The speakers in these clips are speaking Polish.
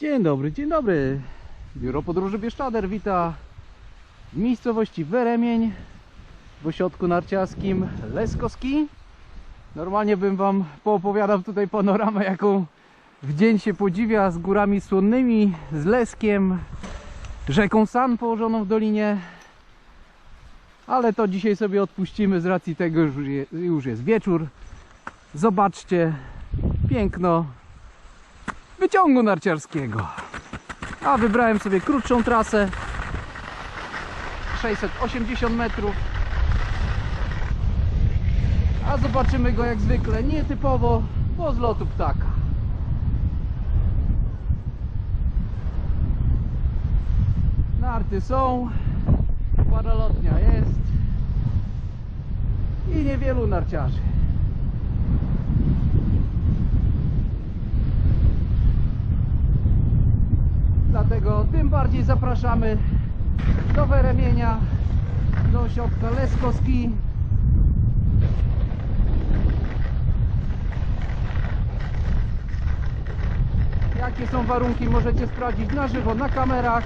Dzień dobry, dzień dobry. Biuro Podróży Bieszczader wita w miejscowości Weremień w ośrodku narciarskim Leskowski. Normalnie bym Wam poopowiadał tutaj panoramę, jaką w dzień się podziwia z górami słonnymi, z Leskiem, rzeką San położoną w dolinie. Ale to dzisiaj sobie odpuścimy z racji tego, że już je- już jest wieczór. Zobaczcie piękno wyciągu narciarskiego. A wybrałem sobie krótszą trasę 680 metrów. A zobaczymy go jak zwykle nietypowo, bo z lotu ptaka. Narty są, paralotnia jest i niewielu narciarzy. Dlatego tym bardziej zapraszamy do Weremienia, do ośrodka Leskowski. Jakie są warunki możecie sprawdzić na żywo na kamerach.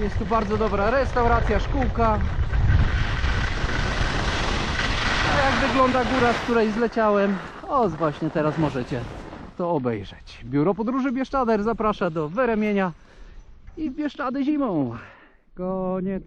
Jest tu bardzo dobra restauracja, szkółka. A jak wygląda góra, z której zleciałem? O, właśnie teraz możecie to obejrzeć. Biuro Podróży Bieszczader zaprasza do Weremienia i Bieszczady zimą. Koniec.